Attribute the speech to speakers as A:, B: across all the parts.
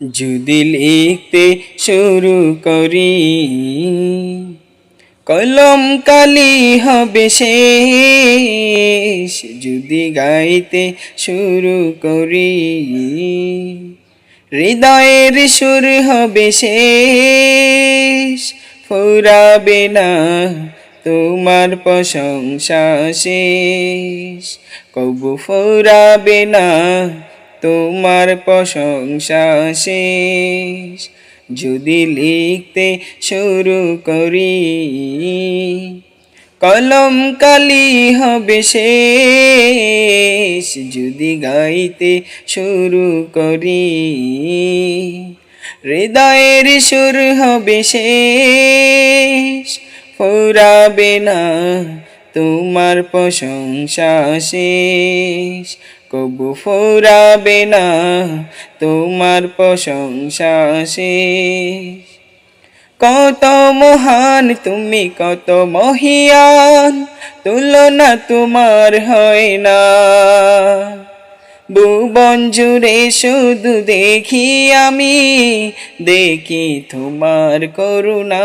A: যদি লিখতে শুরু করি। কলম কালি হবে শেষ, যদি গাইতে শুরু করি। হৃদয়ের সুর হবে শেষ, ফুরাবে না তোমার প্রশংসা শেষ। কবু ফুরাবে না তোমার প্রশংসা শেষ। যদি লিখতে শুরু করি, কলম কালি হবে শেষ। যদি গাইতে শুরু করি, হৃদয়ের সুর হবে শেষ। ফুরাবে না তোমার প্রশংসা শেষ। কবু ফুরাবে না, তোমার প্রশংসা শেষ। কত মহান, তুমি কত মহিয়ান, তুলনা তোমার হয় না। ভুবন জুড়ে শুধু দেখি আমি, দেখি তোমার করুণা।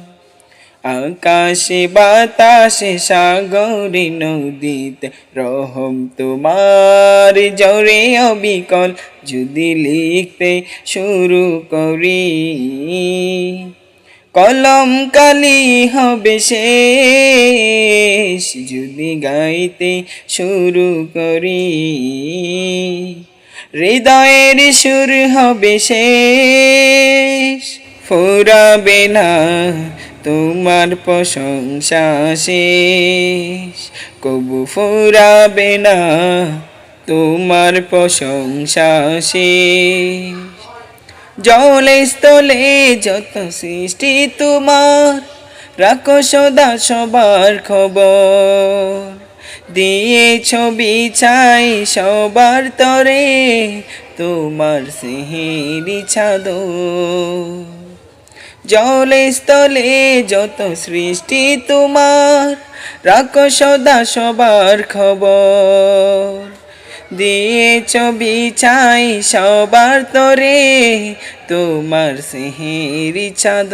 A: আকাশে বাতাসে সাগরে নদীতে রহম তোমার জরে অবিকল যদি লিখতে শুরু করি। কলম কালি হবে শেষ যদি গাইতে শুরু করি। হৃদয়ের সুর হবে শেষ, ফুরাবে না তোমার প্রশংসা শেষ। কবু ফুরাবে না, তোমার প্রশংসা শেষ। জলে স্থলে যত সৃষ্টি তোমার, রাখো সদা সবার খবর। দিয়ে ছবি চাই সবার তরে, তোমার সেহেরি ছাদর জলে স্থলে যত সৃষ্টি তোমার, রাখো সদা সবার খবর। দিয়েছ বিছাই সবার তরে, তোমার সেহেরি চাঁদ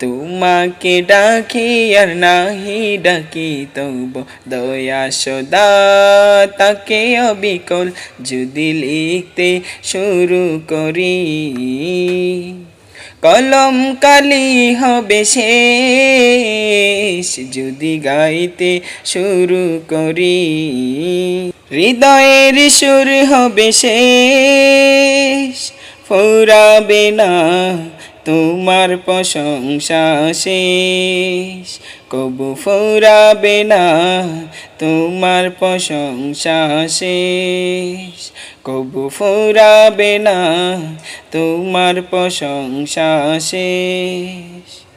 A: তোমাকে ডাকি আর নাহি ডাকি, তব দয়া সদা তাকে অবিকল যদি লিখতে শুরু করি। কলম কালি হবে শেষ, যদি গাইতে শুরু করি। হৃদয়ের সুর হবে শেষ, ফুরাবে না তোমার প্রশংসা শেষ। কবু ফুরাবে না তোমার প্রশংসা শেষ। কবু ফুরাবে না তোমার প্রশংসা শেষ।